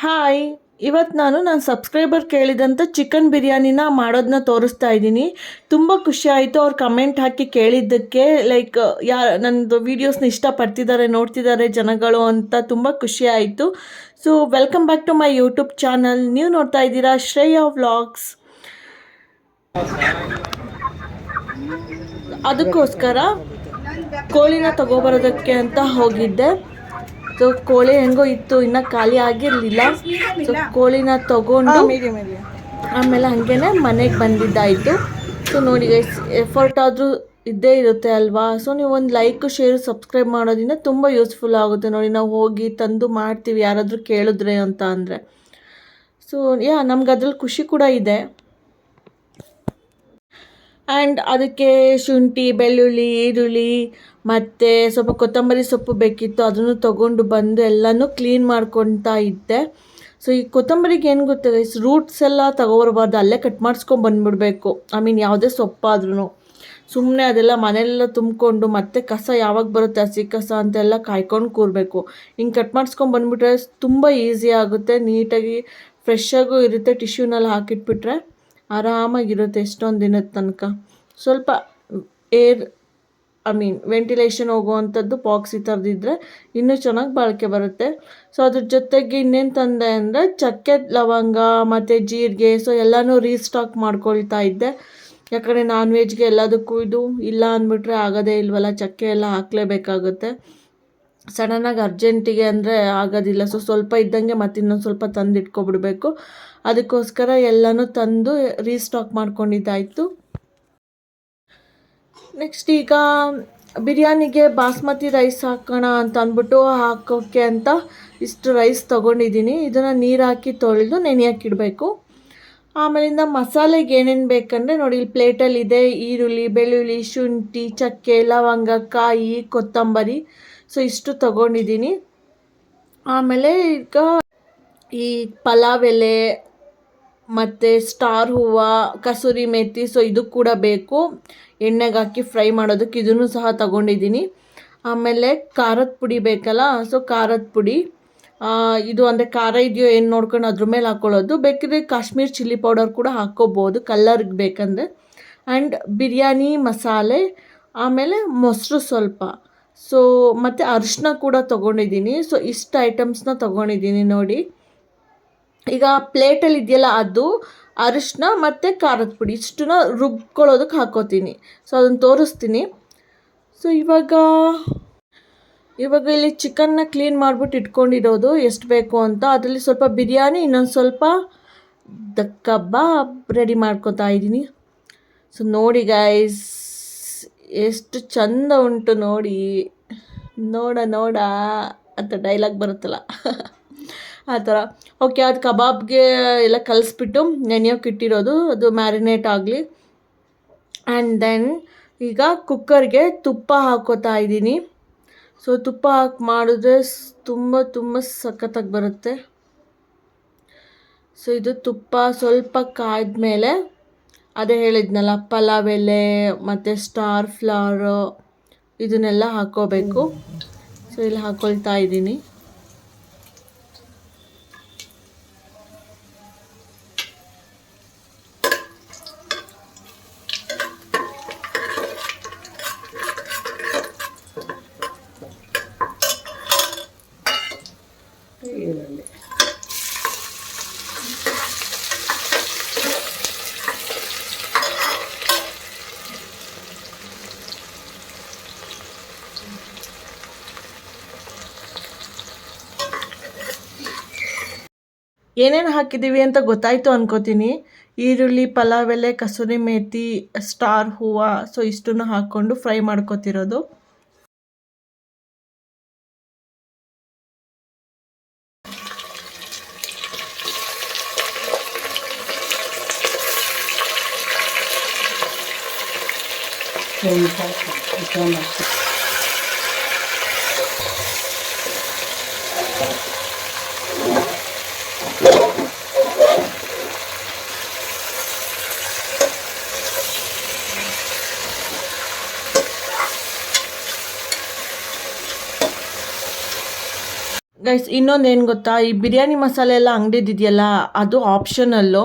Hi ಇವತ್ತು ನಾನು ನನ್ನ ಸಬ್ಸ್ಕ್ರೈಬರ್ ಕೇಳಿದಂಥ ಚಿಕನ್ ಬಿರಿಯಾನಿನ ಮಾಡೋದನ್ನ ತೋರಿಸ್ತಾ ಇದ್ದೀನಿ. ತುಂಬ ಖುಷಿ ಆಯಿತು ಅವ್ರು ಕಮೆಂಟ್ ಹಾಕಿ ಕೇಳಿದ್ದಕ್ಕೆ. ಲೈಕ್ ಯಾ ನನ್ನದು ವೀಡಿಯೋಸ್ನ ಇಷ್ಟಪಡ್ತಿದ್ದಾರೆ ನೋಡ್ತಿದ್ದಾರೆ ಜನಗಳು ಅಂತ ತುಂಬ ಖುಷಿ ಆಯಿತು. So welcome back to my YouTube channel ನೀವು ನೋಡ್ತಾ ಇದ್ದೀರಾ ಶ್ರೇಯಾ ವ್ಲಾಗ್ಸ್ ಅದಕ್ಕೋಸ್ಕರ ಕೋಳಿನ ತಗೋಬರೋದಕ್ಕೆ ಅಂತ ಹೋಗಿದ್ದೆ. ಸೊ ಕೋಳಿ ಹೆಂಗೋ ಇತ್ತು ಇನ್ನೂ ಖಾಲಿ ಆಗಿರಲಿಲ್ಲ. ಸೊ ಕೋಳಿನ ತಗೊಂಡು ಆಮೇಲೆ ಹಾಗೇನೆ ಮನೆಗೆ ಬಂದಿದ್ದಾಯಿತು. ಸೊ ನೋಡಿ ಎಫರ್ಟ್ ಆದರೂ ಇದ್ದೇ ಇರುತ್ತೆ ಅಲ್ವಾ? ಸೊ ನೀವು ಒಂದು ಲೈಕ್ ಶೇರ್ ಸಬ್ಸ್ಕ್ರೈಬ್ ಮಾಡೋದ್ರಿಂದ ತುಂಬ ಯೂಸ್ಫುಲ್ ಆಗುತ್ತೆ. ನೋಡಿ ನಾವು ಹೋಗಿ ತಂದು ಮಾಡ್ತೀವಿ ಯಾರಾದರೂ ಕೇಳಿದ್ರೆ ಅಂತ ಅಂದರೆ. ಸೊ ಯಾ ನಮ್ಗೆ ಅದ್ರಲ್ಲಿ ಖುಷಿ ಕೂಡ ಇದೆ. ಆ್ಯಂಡ್ ಅದಕ್ಕೆ ಶುಂಠಿ, ಬೆಳ್ಳುಳ್ಳಿ, ಈರುಳ್ಳಿ, ಮತ್ತು ಸ್ವಲ್ಪ ಕೊತ್ತಂಬರಿ ಸೊಪ್ಪು ಬೇಕಿತ್ತು, ಅದನ್ನು ತೊಗೊಂಡು ಬಂದು ಎಲ್ಲನೂ ಕ್ಲೀನ್ ಮಾಡ್ಕೊತಾ ಇದ್ದೆ. ಸೊ ಈ ಕೊತ್ತಂಬರಿಗೆ ಏನು ಗೊತ್ತಿದೆ? ರೂಟ್ಸ್ ಎಲ್ಲ ತಗೋಬರ್ಬಾರ್ದು, ಅಲ್ಲೇ ಕಟ್ ಮಾಡಿಸ್ಕೊಂಡು ಬಂದುಬಿಡ್ಬೇಕು. ಐ ಮೀನ್ ಯಾವುದೇ ಸೊಪ್ಪಾದ್ರೂ ಸುಮ್ಮನೆ ಅದೆಲ್ಲ ಮನೆಯೆಲ್ಲ ತುಂಬಿಕೊಂಡು ಮತ್ತೆ ಕಸ ಯಾವಾಗ ಬರುತ್ತೆ, ಹಸಿ ಕಸ ಅಂತೆಲ್ಲ ಕಾಯ್ಕೊಂಡು ಕೂರಬೇಕು. ಹಿಂಗೆ ಕಟ್ ಮಾಡಿಸ್ಕೊಂಡು ಬಂದುಬಿಟ್ರೆ ತುಂಬ ಈಸಿ ಆಗುತ್ತೆ, ನೀಟಾಗಿ ಫ್ರೆಶ್ಶಾಗೂ ಇರುತ್ತೆ ಟಿಶ್ಯೂನಲ್ಲಿ ಹಾಕಿಟ್ಬಿಟ್ರೆ. ಆರಾಮಾಗಿರುತ್ತೆ ಎಷ್ಟೊಂದು ದಿನದ ತನಕ. ಸ್ವಲ್ಪ ಏರ್ ಐ ಮೀನ್ ವೆಂಟಿಲೇಷನ್ ಹೋಗುವಂಥದ್ದು ಪಾಕ್ಸಿ ಈ ಇನ್ನೂ ಚೆನ್ನಾಗಿ ಬಾಳಿಕೆ ಬರುತ್ತೆ. ಸೊ ಅದ್ರ ಜೊತೆಗೆ ಇನ್ನೇನು ತಂದೆ ಅಂದರೆ ಚಕ್ಕೆ ಲವಂಗ ಮತ್ತು ಜೀರಿಗೆ ಸೊ ಎಲ್ಲನೂ ರೀಸ್ಟಾಕ್ ಮಾಡ್ಕೊಳ್ತಾ ಇದ್ದೆ. ಯಾಕಂದರೆ ನಾನ್ ವೆಜ್ಗೆ ಎಲ್ಲದಕ್ಕೂ ಇದು ಇಲ್ಲ ಅಂದ್ಬಿಟ್ರೆ ಆಗೋದೇ ಇಲ್ವಲ್ಲ, ಚಕ್ಕೆ ಎಲ್ಲ ಹಾಕಲೇಬೇಕಾಗುತ್ತೆ. ಸಡನ್ನಾಗಿ ಅರ್ಜೆಂಟಿಗೆ ಅಂದರೆ ಆಗೋದಿಲ್ಲ. ಸೊ ಸ್ವಲ್ಪ ಇದ್ದಂಗೆ ಮತ್ತೆ ಇನ್ನೊಂದು ಸ್ವಲ್ಪ ತಂದು ಇಟ್ಕೊಬಿಡ್ಬೇಕು. ಅದಕ್ಕೋಸ್ಕರ ಎಲ್ಲನೂ ತಂದು ರೀಸ್ಟಾಕ್ ಮಾಡ್ಕೊಂಡಿದ್ದಾಯಿತು. ನೆಕ್ಸ್ಟ್ ಈಗ ಬಿರಿಯಾನಿಗೆ ಬಾಸ್ಮತಿ ರೈಸ್ ಹಾಕೋಣ ಅಂತ ಅಂದ್ಬಿಟ್ಟು ಹಾಕೋಕ್ಕೆ ಅಂತ ಇಷ್ಟು ರೈಸ್ ತೊಗೊಂಡಿದ್ದೀನಿ. ಇದನ್ನು ನೀರು ಹಾಕಿ ತೊಳೆದು ನೆನೆಯೋಕ್ಕಿಡಬೇಕು ಆಮೇಲಿಂದ ಮಸಾಲೆಗೆ ಏನೇನು ಬೇಕಂದರೆ ನೋಡಿ, ಇಲ್ಲಿ ಪ್ಲೇಟಲ್ಲಿದೆ ಈರುಳ್ಳಿ, ಬೆಳ್ಳುಳ್ಳಿ, ಶುಂಠಿ, ಚಕ್ಕೆ, ಲವಂಗ, ಕಾಯಿ, ಕೊತ್ತಂಬರಿ. ಸೊ ಇಷ್ಟು ತಗೊಂಡಿದ್ದೀನಿ. ಆಮೇಲೆ ಈಗ ಈ ಪಲಾವ್ ಎಲೆ, ಮತ್ತು ಸ್ಟಾರ್ ಹೂವು, ಕಸೂರಿ ಮೆಥಿ ಸೊ ಇದು ಕೂಡ ಬೇಕು. ಎಣ್ಣೆಗೆ ಹಾಕಿ ಫ್ರೈ ಮಾಡೋದಕ್ಕೆ ಇದನ್ನು ಸಹ ತಗೊಂಡಿದ್ದೀನಿ. ಆಮೇಲೆ ಖಾರದ ಪುಡಿ ಬೇಕಲ್ಲ ಸೊ ಖಾರದ ಪುಡಿ. ಇದು ಅಂದರೆ ಖಾರ ಇದೆಯೋ ಏನು ನೋಡ್ಕೊಂಡು ಅದ್ರ ಮೇಲೆ ಹಾಕ್ಕೊಳ್ಳೋದು ಬೇಕಿದ್ರೆ ಕಾಶ್ಮೀರ್ ಚಿಲ್ಲಿ ಪೌಡರ್ ಕೂಡ ಹಾಕ್ಕೋಬೋದು ಕಲ್ಲರ್ಗೆ ಬೇಕಂದರೆ. ಆ್ಯಂಡ್ ಬಿರಿಯಾನಿ, ಮಸಾಲೆ, ಆಮೇಲೆ ಮೊಸರು ಸ್ವಲ್ಪ. ಸೊ ಮತ್ತು ಅರಿಶಿನ ಕೂಡ ತೊಗೊಂಡಿದ್ದೀನಿ. ಸೊ ಇಷ್ಟು ಐಟಮ್ಸ್ನ ತೊಗೊಂಡಿದ್ದೀನಿ ನೋಡಿ. ಈಗ ಪ್ಲೇಟಲ್ಲಿ ಇದೆಯಲ್ಲ ಅದು, ಅರಿಶಿನ ಮತ್ತು ಖಾರದ ಪುಡಿ. ಇಷ್ಟನ್ನ ರುಬ್ಕೊಳ್ಳೋದಕ್ಕೆ ಹಾಕೋತೀನಿ. ಸೊ ಅದನ್ನು ತೋರಿಸ್ತೀನಿ. ಸೊ ಇವಾಗ ಇವಾಗ ಇಲ್ಲಿ ಚಿಕನ್ನ ಕ್ಲೀನ್ ಮಾಡಿಬಿಟ್ಟು ಇಟ್ಕೊಂಡಿರೋದು ಎಷ್ಟು ಬೇಕು ಅಂತ. ಅದರಲ್ಲಿ ಸ್ವಲ್ಪ ಬಿರಿಯಾನಿ, ಇನ್ನೊಂದು ಸ್ವಲ್ಪ ದ ಕಬಾಬ್ ರೆಡಿ ಮಾಡ್ಕೊತಾ ಇದ್ದೀನಿ. ಸೊ ನೋಡಿ ಗೈಸ್ ಎಷ್ಟು ಚಂದ ಉಂಟು ನೋಡಿ. ನೋಡ ನೋಡ ಅಂತ ಡೈಲಾಗ್ ಬರುತ್ತಲ್ಲ. ಆ ಥರ ಓಕೆ ಅದು ಕಬಾಬ್ಗೆ ಎಲ್ಲ ಕಲಿಸ್ಬಿಟ್ಟು ನೆನೆಯೋಕೆ ಇಟ್ಟಿರೋದು ಅದು ಮ್ಯಾರಿನೇಟ್ ಆಗಲಿ. ಆ್ಯಂಡ್ ದೆನ್ ಈಗ ಕುಕ್ಕರ್ಗೆ ತುಪ್ಪ ಹಾಕೋತಾ ಇದ್ದೀನಿ. ಸೊ ತುಪ್ಪ ಹಾಕಿ ಮಾಡಿದ್ರೆ ತುಂಬ ತುಂಬ ಸಖತ್ತಾಗಿ ಬರುತ್ತೆ. ಸೊ ಇದು ತುಪ್ಪ ಸ್ವಲ್ಪ ಕಾಯ್ದ್ಮೇಲೆ ಅದೇ ಹೇಳಿದ್ನಲ್ಲ ಪಲಾವ್ ಎಲೆ ಮತ್ತು ಸ್ಟಾರ್ ಫ್ಲವರು ಇದನ್ನೆಲ್ಲ ಹಾಕ್ಕೋಬೇಕು ಸೊ ಇಲ್ಲಿ ಹಾಕ್ಕೊಳ್ತಾ ಇದ್ದೀನಿ. ಏನೇನು ಹಾಕಿದ್ದೀವಿ ಅಂತ ಗೊತ್ತಾಯಿತು ಅನ್ಕೋತೀನಿ ಈರುಳ್ಳಿ, ಪಲಾವ್ ಎಲೆ, ಕಸೂರಿ ಮೇಥಿ ಸ್ಟಾರ್ ಹೂವು ಸೊ ಇಷ್ಟನ್ನು ಹಾಕ್ಕೊಂಡು ಫ್ರೈ ಮಾಡ್ಕೊತಿರೋದು Thank you. ಗೈಸ್ ಇನ್ನೊಂದು ಏನು ಗೊತ್ತಾ? ಈ ಬಿರಿಯಾನಿ ಮಸಾಲೆ ಎಲ್ಲ ಅಂಗಡಿದಿದೆಯಲ್ಲ, ಅದು ಆಪ್ಷನಲ್ಲು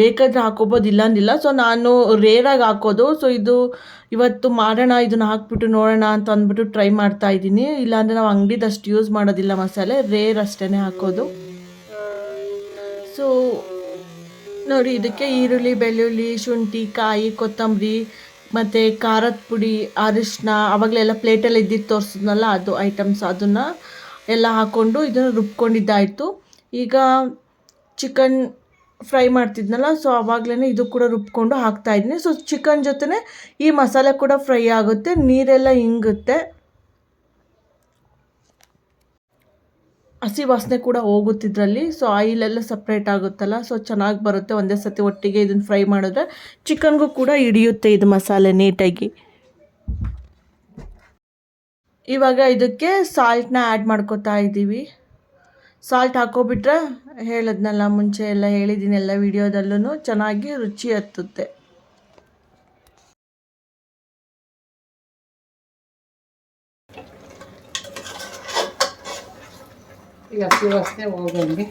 ಬೇಕಾದರೆ ಹಾಕೋಬೋದು, ಇಲ್ಲಾಂದಿಲ್ಲ. ಸೊ ನಾನು ರೇರಾಗಿ ಹಾಕೋದು. ಸೊ ಇದು ಇವತ್ತು ಮಾಡೋಣ, ಇದನ್ನು ಹಾಕ್ಬಿಟ್ಟು ನೋಡೋಣ ಅಂತ ಅಂದ್ಬಿಟ್ಟು ಟ್ರೈ ಮಾಡ್ತಾ ಇದ್ದೀನಿ. ಇಲ್ಲಾಂದರೆ ನಾವು ಅಂಗಡಿದಷ್ಟು ಯೂಸ್ ಮಾಡೋದಿಲ್ಲ ಮಸಾಲೆ ರೇರ್ ಅಷ್ಟೇ ಹಾಕೋದು. ಸೊ ನೋಡಿ, ಇದಕ್ಕೆ ಈರುಳ್ಳಿ, ಬೆಳ್ಳುಳ್ಳಿ, ಶುಂಠಿ, ಕಾಯಿ, ಕೊತ್ತಂಬರಿ ಮತ್ತು ಖಾರದ ಪುಡಿ ಅರಿಶಿನ ಅವಾಗಲೆಲ್ಲ ಪ್ಲೇಟಲ್ಲಿ ಇದ್ದಿದ್ದು ತೋರಿಸಿದ್ನಲ್ಲ ಅದು ಐಟಮ್ಸ್ ಅದನ್ನು ಎಲ್ಲ ಹಾಕ್ಕೊಂಡು ಇದನ್ನು ರುಬ್ಕೊಂಡಿದ್ದಾಯಿತು. ಈಗ ಚಿಕನ್ ಫ್ರೈ ಮಾಡ್ತಿದ್ನಲ್ಲ ಸೊ ಆವಾಗಲೇ ಇದು ಕೂಡ ರುಬ್ಕೊಂಡು ಹಾಕ್ತಾಯಿದ್ದೀನಿ ಸೊ ಚಿಕನ್ ಜೊತೆ ಈ ಮಸಾಲೆ ಕೂಡ ಫ್ರೈ ಆಗುತ್ತೆ, ನೀರೆಲ್ಲ ಹಿಂಗುತ್ತೆ ಹಸಿ ವಾಸನೆ ಕೂಡ ಹೋಗುತ್ತಿದ್ರಲ್ಲಿ ಸೊ ಆಯಿಲೆಲ್ಲ ಸಪ್ರೇಟ್ ಆಗುತ್ತಲ್ಲ ಸೊ ಚೆನ್ನಾಗಿ ಬರುತ್ತೆ. ಒಂದೇ ಸತಿ ಒಟ್ಟಿಗೆ ಇದನ್ನು ಫ್ರೈ ಮಾಡಿದ್ರೆ ಚಿಕನ್ಗೂ ಕೂಡ ಹಿಡಿಯುತ್ತೆ ಇದು ಮಸಾಲೆ ನೀಟಾಗಿ. ಇವಾಗ ಇದಕ್ಕೆ ಸಾಲ್ಟ್ನ ಆ್ಯಡ್ ಮಾಡ್ಕೋತಾ ಇದ್ದೀವಿ. ಸಾಲ್ಟ್ ಹಾಕೋಬಿಟ್ರೆ ಹೇಳದ್ನಲ್ಲ, ಮುಂಚೆ ಎಲ್ಲ ಹೇಳಿದ್ದೀನಿ ಎಲ್ಲ ವಿಡಿಯೋದಲ್ಲೂ ಚೆನ್ನಾಗಿ ರುಚಿ ಹತ್ತುತ್ತೆ. ಈ ಹಸಿ ವಾಸನೆ ಹೋಗಂಗೆ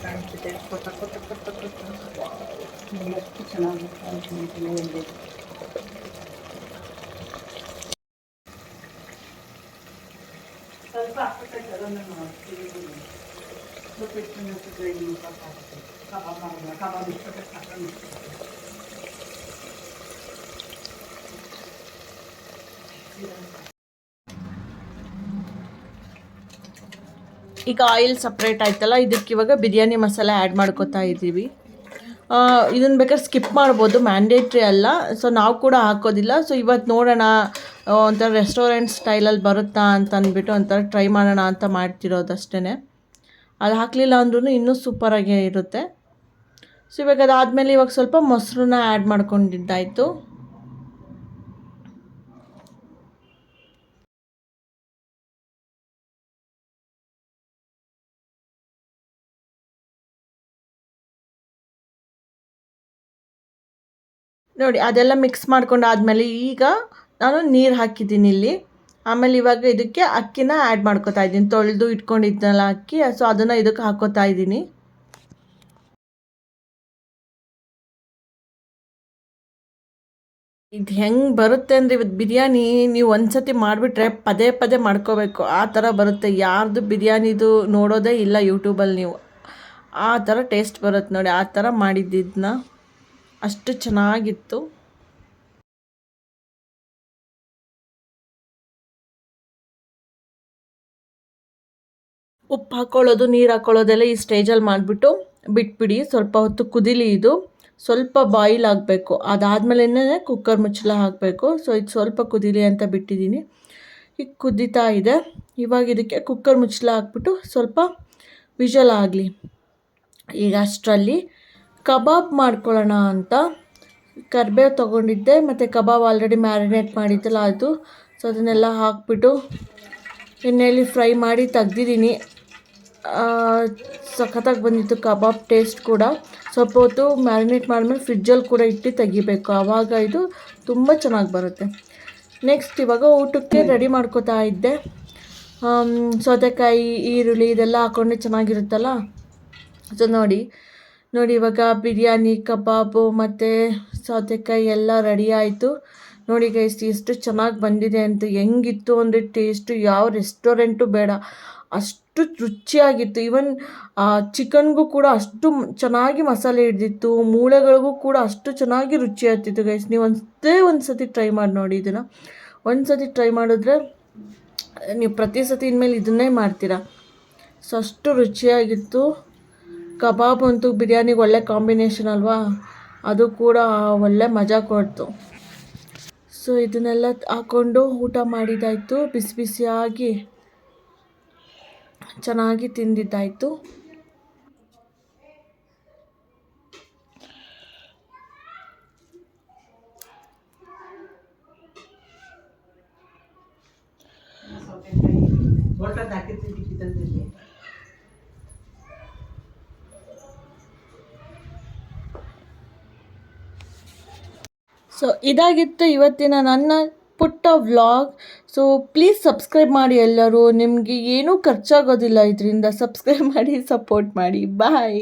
ಕಾಣ್ತಿದೆ ಕೊತ್ತ ಕೊತ್ತ ಕೊತ್ತ ಕೊತ್ತ ಎಷ್ಟು ಚೆನ್ನಾಗಿ ಕಾಣ್ತಿದೆ ಎಲ್ಲಿ ಸ್ವಲ್ಪ ಹಾಕ್ಬೇಕಾದ್ರೆ ಅದನ್ನು ಮಾಡ್ತೀವಿ ಸ್ವಲ್ಪ ಇಟ್ಟು ಫ್ರೈ ಕಬಾಬ್ ಮಾಡೋಣ ಕಬಾಬ್ ಇಟ್ಟು ಹಾಕೊಂಡು ಈಗ ಆಯಿಲ್ ಸಪ್ರೇಟ್ ಆಯ್ತಲ್ಲ, ಇದಕ್ಕೆ ಇವಾಗ ಬಿರಿಯಾನಿ ಮಸಾಲೆ ಆ್ಯಡ್ ಮಾಡ್ಕೋತಾ ಇದ್ದೀವಿ. ಇದನ್ನು ಬೇಕಾದ್ರೆ ಸ್ಕಿಪ್ ಮಾಡ್ಬೋದು ಮ್ಯಾಂಡೇಟ್ರಿ ಅಲ್ಲ. ಸೊ ನಾವು ಕೂಡ ಹಾಕೋದಿಲ್ಲ. ಸೊ ಇವತ್ತು ನೋಡೋಣ ಒಂಥರ ರೆಸ್ಟೋರೆಂಟ್ ಸ್ಟೈಲಲ್ಲಿ ಬರುತ್ತಾ ಅಂತ ಅಂದ್ಬಿಟ್ಟು ಒಂಥರ ಟ್ರೈ ಮಾಡೋಣ ಅಂತ ಮಾಡ್ತಿರೋದು ಅಷ್ಟೇ ಅದು ಹಾಕಲಿಲ್ಲ ಅಂದ್ರೂ ಇನ್ನೂ ಸೂಪರಾಗೇ ಇರುತ್ತೆ. ಸೊ ಇವಾಗ ಅದಾದಮೇಲೆ ಇವಾಗ ಸ್ವಲ್ಪ ಮೊಸರನ್ನ ಆ್ಯಡ್ ಮಾಡ್ಕೊಂಡಿದ್ದಾಯಿತು. ನೋಡಿ, ಅದೆಲ್ಲ ಮಿಕ್ಸ್ ಮಾಡ್ಕೊಂಡು ಆದಮೇಲೆ ಈಗ ನಾನು ನೀರು ಹಾಕಿದ್ದೀನಿ ಇಲ್ಲಿ. ಆಮೇಲೆ ಇವಾಗ ಇದಕ್ಕೆ ಅಕ್ಕಿನ ಆ್ಯಡ್ ಮಾಡ್ಕೋತಾ ಇದ್ದೀನಿ. ತೊಳೆದು ಇಟ್ಕೊಂಡಿದ್ದೆನಲ್ಲ ಅಕ್ಕಿ ಸೊ ಅದನ್ನು ಇದಕ್ಕೆ ಹಾಕೋತಾ ಇದ್ದೀನಿ. ಇದು ಹೆಂಗೆ ಬರುತ್ತೆ ಅಂದರೆ ಇವತ್ತು ಬಿರಿಯಾನಿ ನೀವು ಒಂದ್ಸತಿ ಮಾಡಿಬಿಟ್ರೆ ಪದೇ ಪದೇ ಮಾಡ್ಕೋಬೇಕು. ಆ ಥರ ಬರುತ್ತೆ. ಯಾರ್ದು ಬಿರಿಯಾನಿದು ನೋಡೋದೇ ಇಲ್ಲ ಯೂಟ್ಯೂಬಲ್ಲಿ ನೀವು. ಆ ಥರ ಟೇಸ್ಟ್ ಬರುತ್ತೆ ನೋಡಿ, ಆ ಥರ ಮಾಡಿದ್ದಿದ್ದನ್ನ ಅಷ್ಟು ಚೆನ್ನಾಗಿತ್ತು. ಉಪ್ಪು ಹಾಕ್ಕೊಳ್ಳೋದು ನೀರು ಹಾಕ್ಕೊಳ್ಳೋದೆಲ್ಲ ಈ ಸ್ಟೇಜಲ್ಲಿ ಮಾಡಿಬಿಟ್ಟು ಬಿಟ್ಬಿಡಿ. ಸ್ವಲ್ಪ ಹೊತ್ತು ಕುದಿಲಿ ಇದು. ಸ್ವಲ್ಪ ಬಾಯ್ಲ್ ಆಗಬೇಕು. ಅದಾದಮೇಲೆ ಕುಕ್ಕರ್ ಮುಚ್ಚಳ ಹಾಕಬೇಕು. ಸೊ ಇದು ಸ್ವಲ್ಪ ಕುದಿಲಿ ಅಂತ ಬಿಟ್ಟಿದ್ದೀನಿ. ಈಗ ಕುದಿತಾ ಇದೆ. ಇವಾಗ ಇದಕ್ಕೆ ಕುಕ್ಕರ್ ಮುಚ್ಚಳ ಹಾಕ್ಬಿಟ್ಟು ಸ್ವಲ್ಪ ವಿಜಲ್ ಆಗಲಿ. ಈಗ ಅಷ್ಟರಲ್ಲಿ ಕಬಾಬ್ ಮಾಡ್ಕೊಳ್ಳೋಣ ಅಂತ ಕರಿಬೇವು ತೊಗೊಂಡಿದ್ದೆ, ಮತ್ತು ಕಬಾಬ್ ಆಲ್ರೆಡಿ ಮ್ಯಾರಿನೇಟ್ ಮಾಡಿದ್ದಲ್ಲ ಅದು. ಸೊ ಅದನ್ನೆಲ್ಲ ಹಾಕ್ಬಿಟ್ಟು ಎಣ್ಣೆಯಲ್ಲಿ ಫ್ರೈ ಮಾಡಿ ತೆಗ್ದಿದ್ದೀನಿ. ಸಖತ್ತಾಗಿ ಬಂದಿತ್ತು ಕಬಾಬ್ ಟೇಸ್ಟ್ ಕೂಡ. ಸ್ವಲ್ಪ ಹೊತ್ತು ಮ್ಯಾರಿನೇಟ್ ಮಾಡಿದ್ಮೇಲೆ ಫ್ರಿಜ್ಜಲ್ಲಿ ಕೂಡ ಇಟ್ಟು ತೆಗಿಬೇಕು. ಆವಾಗ ಇದು ತುಂಬ ಚೆನ್ನಾಗಿ ಬರುತ್ತೆ. ನೆಕ್ಸ್ಟ್ ಇವಾಗ ಊಟಕ್ಕೆ ರೆಡಿ ಮಾಡ್ಕೋತಾ ಇದ್ದೆ. ಸೌತೆಕಾಯಿ, ಈರುಳ್ಳಿ ಇದೆಲ್ಲ ಹಾಕ್ಕೊಂಡು ಚೆನ್ನಾಗಿರುತ್ತಲ್ಲ? ಸೊ ನೋಡಿ. ನೋಡಿ, ಇವಾಗ ಬಿರಿಯಾನಿ, ಕಬಾಬು ಮತ್ತು ಸೌತೆಕಾಯಿ ಎಲ್ಲ ರೆಡಿ ಆಯಿತು. ನೋಡಿ ಗೈಸ್ ಎಷ್ಟು ಚೆನ್ನಾಗಿ ಬಂದಿದೆ ಅಂತ. ಹೆಂಗಿತ್ತು ಅಂದರೆ ಟೇಸ್ಟು ಯಾವ ರೆಸ್ಟೋರೆಂಟು ಬೇಡ. ಅಷ್ಟು ರುಚಿಯಾಗಿತ್ತು. ಈವನ್ ಚಿಕನ್ಗೂ ಕೂಡ ಅಷ್ಟು ಚೆನ್ನಾಗಿ ಮಸಾಲೆ ಹಿಡ್ದಿತ್ತು. ಮೂಳೆಗಳಿಗೂ ಕೂಡ ಅಷ್ಟು ಚೆನ್ನಾಗಿ ರುಚಿ ಆಗ್ತಿತ್ತು ಗೈಸ್ ನೀವು ಒಂದೇ ಒಂದು ಸತಿ ಟ್ರೈ ಮಾಡಿ ನೋಡಿ ಇದನ್ನು. ಒಂದು ಸತಿ ಟ್ರೈ ಮಾಡಿದ್ರೆ ನೀವು ಪ್ರತಿ ಸತಿ ಇನ್ಮೇಲೆ ಇದನ್ನೇ ಮಾಡ್ತೀರಾ. ಸೊ ಅಷ್ಟು ರುಚಿಯಾಗಿತ್ತು. ಕಬಾಬ್ ಅಂತೂ ಬಿರಿಯಾನಿಗೆ ಒಳ್ಳೆ ಕಾಂಬಿನೇಷನ್ ಅಲ್ವಾ? ಅದು ಕೂಡ ಒಳ್ಳೆ ಮಜಾ ಕೊಡ್ತು. ಸೊ ಇದನ್ನೆಲ್ಲ ಹಾಕ್ಕೊಂಡು ಊಟ ಮಾಡಿದ್ದಾಯಿತು. ಬಿಸಿ ಬಿಸಿಯಾಗಿ ಚೆನ್ನಾಗಿ ತಿಂದಿದ್ದಾಯಿತು. ಸೊ ಇದಾಗಿತ್ತು ಇವತ್ತಿನ ನನ್ನ ಪುಟ್ಟ ವ್ಲಾಗ್ ಸೊ ಪ್ಲೀಸ್ ಸಬ್ಸ್ಕ್ರೈಬ್ ಮಾಡಿ ಎಲ್ಲರೂ. ನಿಮಗೆ ಏನೂ ಖರ್ಚಾಗೋದಿಲ್ಲ. ಇದರಿಂದ ಸಬ್ಸ್ಕ್ರೈಬ್ ಮಾಡಿ ಸಪೋರ್ಟ್ ಮಾಡಿ. ಬಾಯ್